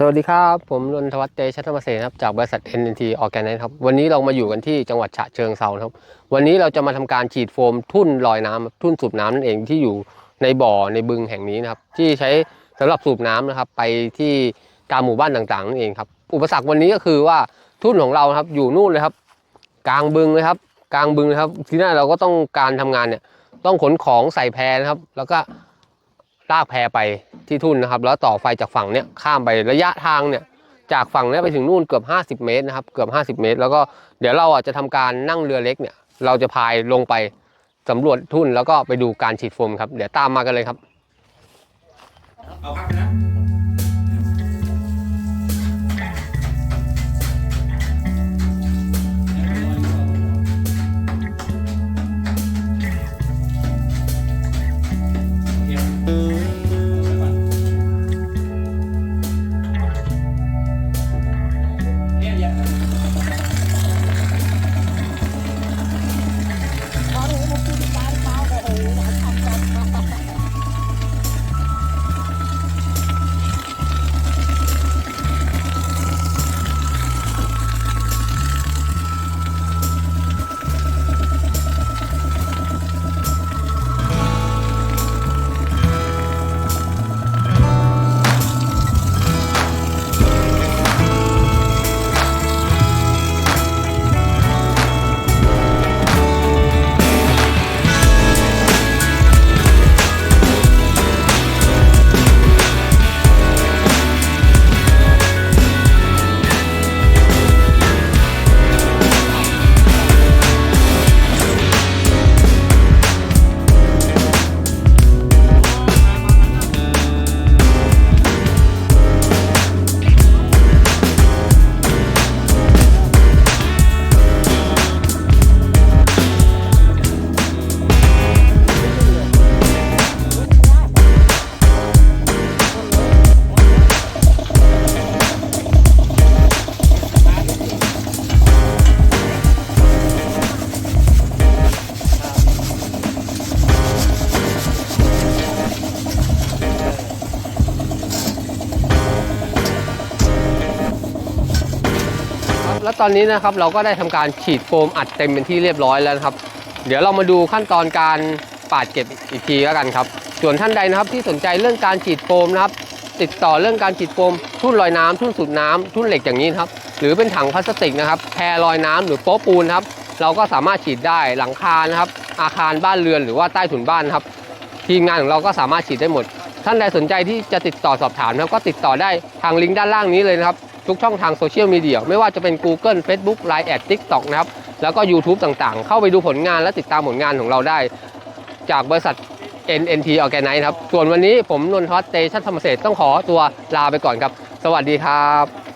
สวัสดีครับ ผมรนทวัฒน์เตชะธรรมเสนครับจากบริษัท NNT Organize ครับ วันนี้เรามาอยู่กันที่จังหวัดฉะเชิงเซาครับ วันนี้เราจะมาทำการฉีดโฟมทุ่นลอยน้ำทุ่นสูบน้ำนั่นเองที่อยู่ในบ่อในบึงแห่งนี้นะครับ ที่ใช้สำหรับสูบน้ำนะครับ ไปที่ตามหมู่บ้านต่างๆนั่นเองครับ อุปสรรควันนี้ก็คือว่าทุ่นของเราครับอยู่นู่นเลยครับ กลางบึงเลยครับ กลางบึงเลยครับ ทีนี้เราก็ต้องการทำงานเนี่ยต้องขนของใส่แพนะครับ แล้วก็ ลากแพไปที่ทุ่นนะครับ แล้วต่อไฟจากฝั่งเนี้ยข้ามไประยะทางเนี่ยจากฝั่งเนี้ยไปถึงนู่นเกือบ 50 เมตรนะครับเกือบ 50 เมตร แล้วก็เดี๋ยวเราอะจะทำการนั่งเรือเล็กเนี่ย เราจะพายลงไปสำรวจทุ่นแล้วก็ไปดูการฉีดโฟมครับ เดี๋ยวตามมากันเลยครับ เอาพักนะ แล้วตอนนี้นะครับเราก็ได้ทำการฉีดโฟมอัดเต็มเป็นที่เรียบร้อยแล้วนะครับ เดี๋ยวเรามาดูขั้นตอนการปาดเก็บอีกทีแล้วกันครับ ส่วนท่านใดนะครับที่สนใจเรื่องการฉีดโฟมนะครับ ติดต่อเรื่องการฉีดโฟม ทุ่นลอยน้ำทุ่นสูบน้ำทุ่นเหล็กอย่างนี้นครับ หรือเป็นถังพลาสติกนะครับแพรลอยน้ำหรือโป๊ปูนครับ เราก็สามารถฉีดได้หลังคานะครับ อาคารบ้านเรือนหรือว่าใต้ถุนบ้านครับ ทีมงานของเราก็สามารถฉีดได้หมด ท่านใดสนใจที่จะติดต่อสอบถามนะครับก็ติดต่อได้ทางลิงก์ด้านล่างนี้เลยนะครับ ทุกช่องทางโซเชียลมีเดียไม่ว่าจะเป็น Google Facebook Line แอด TikTok นะครับ แล้วก็ YouTube ต่างๆ เข้าไปดูผลงานและติดตามผลงานของเราได้ จากบริษัท NNT Organize ครับ ส่วนวันนี้ผมนนทวัฒน์เตชันธรรมเศษต้องขอตัวลาไปก่อนครับ สวัสดีครับ